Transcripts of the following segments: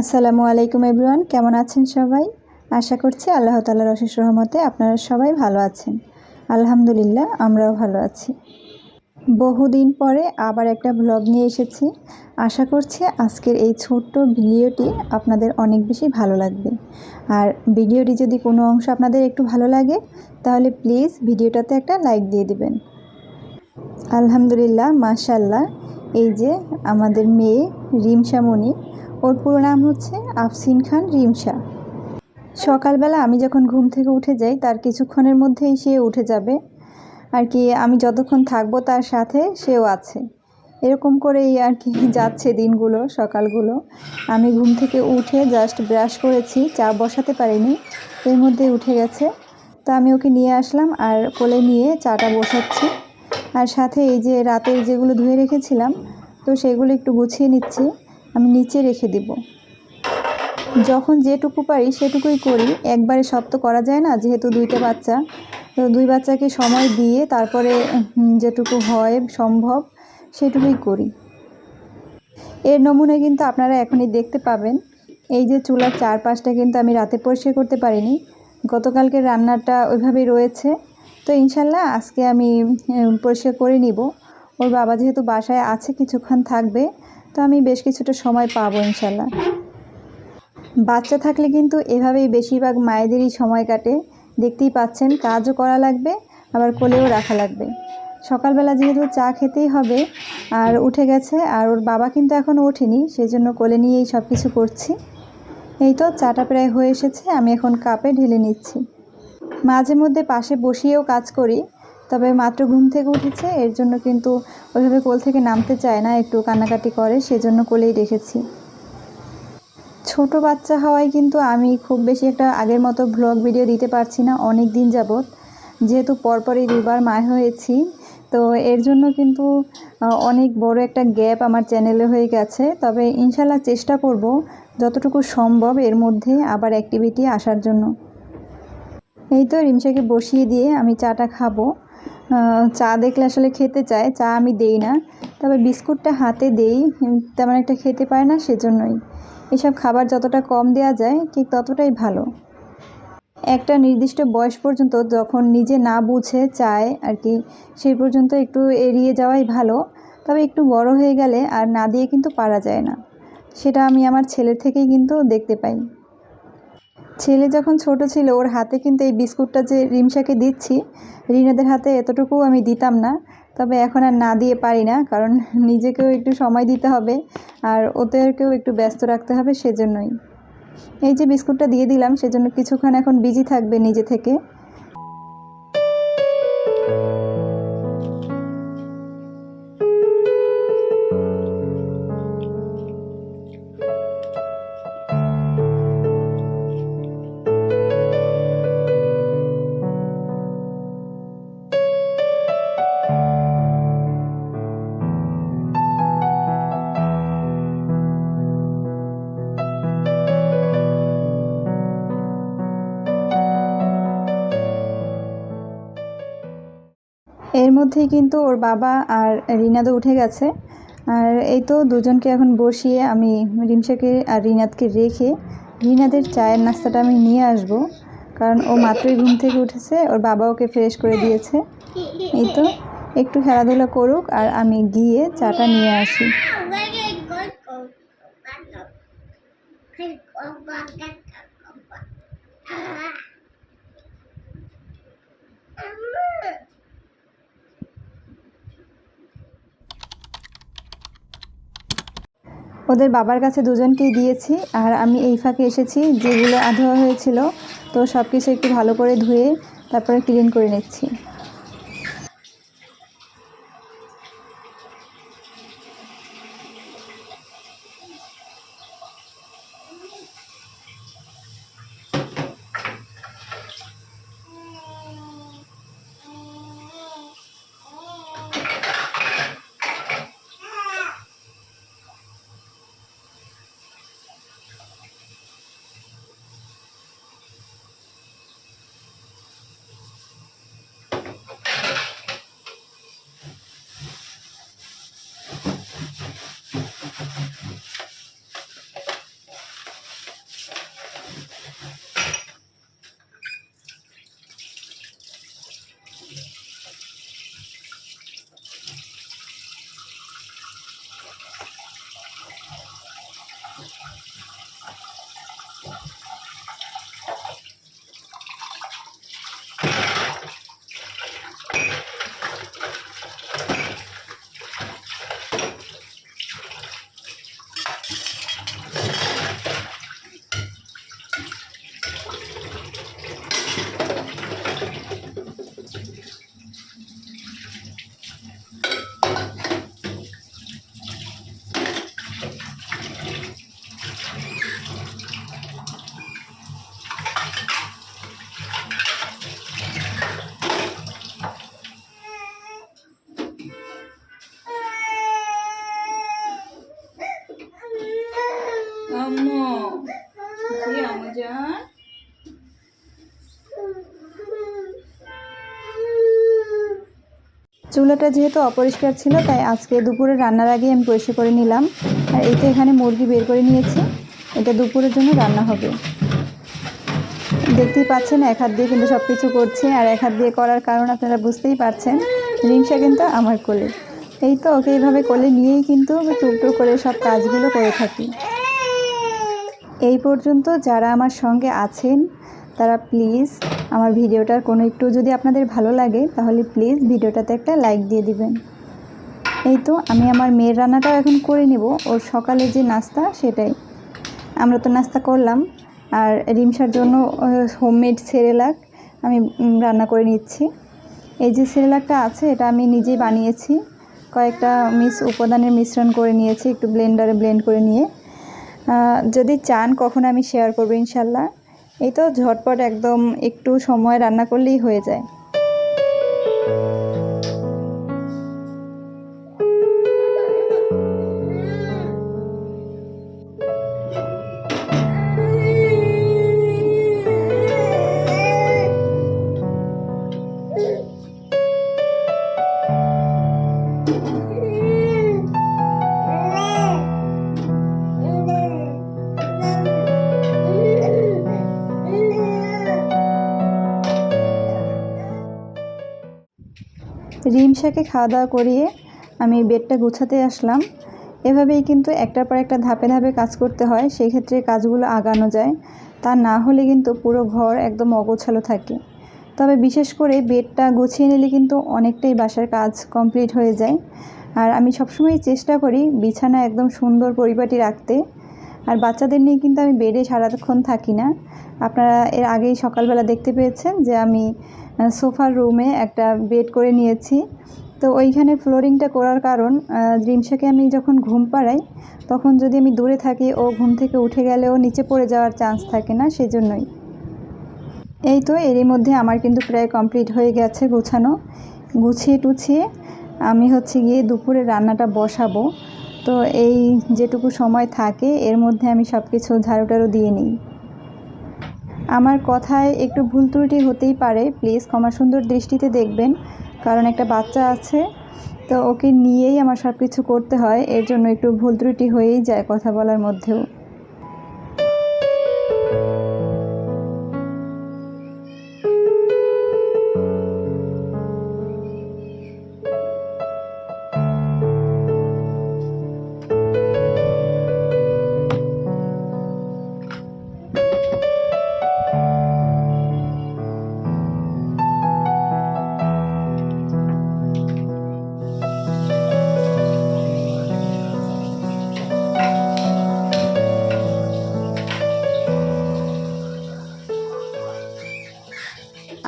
আসসালামু আলাইকুম এভরিওয়ান, কেমন আছেন সবাই? আশা করছি আল্লাহ তালার অশেষ রহমতে আপনারা সবাই ভালো আছেন। আলহামদুলিল্লাহ, আমরাও ভালো আছি। বহুদিন পরে আবার একটা ব্লগ নিয়ে এসেছি। আশা করছি আজকের এই ছোট্ট ভিডিওটি আপনাদের অনেক বেশি ভালো লাগবে। আর ভিডিওটি যদি কোনো অংশ আপনাদের একটু ভালো লাগে, তাহলে প্লিজ ভিডিওটাতে একটা লাইক দিয়ে দিবেন। আলহামদুলিল্লাহ মাশাল্লাহ এই যে আমাদের মেয়ে রিমশামণি ওর পুরো নাম হচ্ছে আফসিন খান রিমশা। সকালবেলা আমি যখন ঘুম থেকে উঠে যাই, তার কিছুক্ষণের মধ্যেই সে উঠে যাবে। আর কি আমি যতক্ষণ থাকব তার সাথে সেও আছে। এরকম করেই আর কি যাচ্ছে দিনগুলো, সকালগুলো। আমি ঘুম থেকে উঠে জাস্ট ব্রাশ করেছি, চা বসাতে পারিনি, এর মধ্যে উঠে গেছে। তো আমি ওকে নিয়ে আসলাম আর কোলে নিয়ে চাটা বসাচ্ছি। আর সাথে এই যে রাতের যেগুলো ধুয়ে রেখেছিলাম, তো সেগুলো একটু গুছিয়ে নিচ্ছি, আমি নিচে রেখে দিব। যখন যেটুকু পারি সেটুকুই করি। একবারে সব তো করা যায় না, যেহেতু দুইটা বাচ্চা। তো দুই বাচ্চাকে সময় দিয়ে তারপরে যেটুকু হয় সম্ভব, সেটুকুই করি। এর নমুনা কিন্তু আপনারা এখনই দেখতে পাবেন। এই যে চুলার চারপাশটা কিন্তু আমি রাতে পরিষ্কার করতে পারিনি। গতকালকে রান্নাটা ওইভাবেই রয়েছে। তো ইনশাল্লাহ আজকে আমি পরিষ্কার করে নিব। ওর বাবা যেহেতু বাসায় আছে, কিছুক্ষণ থাকবে। তো আমি বেশ কিছুটা সময় পাবো ইনশাল্লাহ। বাচ্চা থাকলে কিন্তু এভাবেই বেশিরভাগ মায়েদেরই সময় কাটে। দেখতেই পাচ্ছেন কাজও করা লাগবে, আবার কোলেও রাখা লাগবে। সকালবেলা যেহেতু চা খেতেই হবে, আর উঠে গেছে, আর ওর বাবা কিন্তু এখনও ওঠেনি সেই জন্য কোলে নিয়েই সব কিছু করছি। এই তো চাটা প্রায় হয়ে এসেছে, আমি এখন কাপে ঢেলে নিচ্ছি। মাঝে মধ্যে পাশে বসিয়েও কাজ করি, তবে মাত্র ঘুম থেকে উঠেছে, এর জন্য কিন্তু ওইভাবে কোল থেকে নামতে চায় না, একটু কান্নাকাটি করে, সেজন্য কোলেই রেখেছি। ছোট বাচ্চা হওয়ায় কিন্তু আমি খুব বেশি একটা আগের মতো ভ্লগ ভিডিও দিতে পারছি না, অনেক দিন যাবৎ। যেহেতু পরপরই দুবার মা হয়েছি, তো এর জন্য কিন্তু অনেক বড় একটা গ্যাপ আমার চ্যানেলে হয়ে গেছে। তবে ইনশাল্লাহ চেষ্টা করব যতটুকু সম্ভব এর মধ্যে আবার অ্যাক্টিভিটি আসার জন্য। এই তো রিমসাকে বসিয়ে দিয়ে আমি চাটা খাব। চা দেখলে আসলে খেতে চায়, চা আমি দেই না। তবে বিস্কুটটা হাতে দেই তেমন একটা খেতে পারে না সেজন্যই। এসব খাবার যতটা কম দেওয়া যায়, ঠিক ততটাই ভালো। একটা নির্দিষ্ট বয়স পর্যন্ত যখন নিজে না বুঝে চায় আর কি সেই পর্যন্ত একটু এড়িয়ে যাওয়াই ভালো। তবে একটু বড় হয়ে গেলে আর না দিয়ে কিন্তু পারা যায় না। সেটা আমি আমার ছেলের থেকেই কিন্তু দেখতে পাই। ছেলে যখন ছোট ছিল, ওর হাতে কিন্তু এই বিস্কুটটা যে রিমসাকে দিচ্ছি, রিনাদের হাতে এতটুকু আমি দিতাম না। তবে এখন আর না দিয়ে পারি না, কারণ নিজেকেও একটু সময় দিতে হবে আর ওদেরকেও একটু ব্যস্ত রাখতে হবে সেজন্যই। এই যে বিস্কুটটা দিয়ে দিলাম, সেজন্য কিছুক্ষণ এখন বিজি থাকবে নিজে থেকে। মধ্যেই কিন্তু ওর বাবা আর রিনাদও উঠে গেছে আর এই তো দুজনকে এখন বসিয়ে আমি রিমসাকে আর রিনাদকে রেখে রিনাদের চায়ের নাস্তাটা আমি নিয়ে আসব কারণ ও মাত্রই ঘুম থেকে উঠেছে ওর বাবা ওকে ফ্রেশ করে দিয়েছে এই তো একটু খেলাধুলা করুক আর আমি গিয়ে চাটা নিয়ে আসি ওদের বাবার কাছে দুজনকেই দিয়েছি, আর আমি এই ফাঁকে এসেছি, যেগুলো আধোয়া হয়েছিল, তো সব কিছু একটু ভালো করে ধুয়ে তারপরে ক্লিন করে নিচ্ছি। চুলাটা যেহেতু অপরিষ্কার ছিল, তাই আজকে দুপুরে রান্নার আগে আমি পরিষ্কার করে নিলাম। আর এই তো এখানে মুরগি বের করে নিয়েছি। এটা দুপুরের জন্য রান্না হবে। দেখতেই পাচ্ছেন, এক হাত দিয়ে কিন্তু সব কিছু করছে, আর এক হাত দিয়ে করার কারণ আপনারা বুঝতেই পারছেন রিমসা কিন্তু আমার কোলে। এই তো ওকে এইভাবে কোলে নিয়েই কিন্তু টুকটুক করে সব কাজগুলো করে থাকি। এই পর্যন্ত যারা আমার সঙ্গে আছেন, তারা প্লিজ আমার ভিডিওটার কোনো একটু যদি আপনাদের ভালো লাগে, তাহলে প্লিজ ভিডিওটাতে একটা লাইক দিয়ে দিবেন। এই তো আমি আমার মেয়ের রান্নাটাও এখন করে নেব। ওর সকালে যে নাস্তা, সেটাই। আমরা তো নাস্তা করলাম। আর রিমসার জন্য হোমমেড সেরেলাক আমি রান্না করে নিচ্ছি। এই যে সেরেলাকটা আছে, এটা আমি নিজেই বানিয়েছি। কয়েকটা মিস উপাদানের মিশ্রণ করে নিয়েছি, একটু ব্লেন্ডারে ব্লেন্ড করে নিয়ে। যদি চান, কখন আমি শেয়ার করব ইনশাল্লাহ। এই তো ঝটপট একদম একটু সময় রান্না করলেই হয়ে যায়। রিমসাকে খাওয়া দাওয়া করিয়ে আমি বেডটা গুছাতে আসলাম। এভাবেই কিন্তু একটার পর একটা ধাপে ধাপে কাজ করতে হয়, সেই ক্ষেত্রে কাজগুলো আগানো যায়। তা না হলে কিন্তু পুরো ঘর একদম অগোছালো থাকে। তবে বিশেষ করে বেডটা গুছিয়ে নিলে কিন্তু অনেকটাই বাসার কাজ কমপ্লিট হয়ে যায়। আর আমি সবসময় চেষ্টা করি বিছানা একদম সুন্দর পরিপাটি রাখতে। আর বাচ্চাদের নিয়ে কিন্তু আমি বেডে সারাক্ষণ থাকি না। আপনারা এর আগেই সকালবেলা দেখতে পেয়েছেন যে আমি সোফার রুমে একটা বেড করে নিয়েছি। তো ওইখানে ফ্লোরিংটা করার কারণ আহ, রিমসাকে আমি যখন ঘুম পাড়াই তখন যদি আমি দূরে থাকি ও ঘুম থেকে উঠে গেলেও নিচে পড়ে যাওয়ার চান্স থাকে না সেজন্যই। এই তো এরই মধ্যে আমার কিন্তু প্রায় কমপ্লিট হয়ে গেছে গুছানো। গুছিয়ে টুছিয়ে আমি হচ্ছে গিয়ে দুপুরে রান্নাটা বসাবো। তো এই যেটুকু সময় থাকে, এর মধ্যে আমি সব কিছু ঝাড়ু টাড়ু দিয়ে নিই। আমার কথায় একটু ভুল ত্রুটি হতেই পারে, প্লিজ ক্ষমা সুন্দর দৃষ্টিতে দেখবেন, কারণ একটা বাচ্চা আছে, তো ওকে নিয়েই আমার সব কিছু করতে হয়, এর জন্য একটু ভুল ত্রুটি হয়েই যায় কথা বলার মধ্যেও।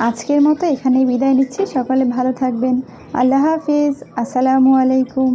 আজকের মতো এখানেই বিদায় নিচ্ছি। সকালে ভালো থাকবেন। আল্লাহ হাফিজ। আসসালামু আলাইকুম।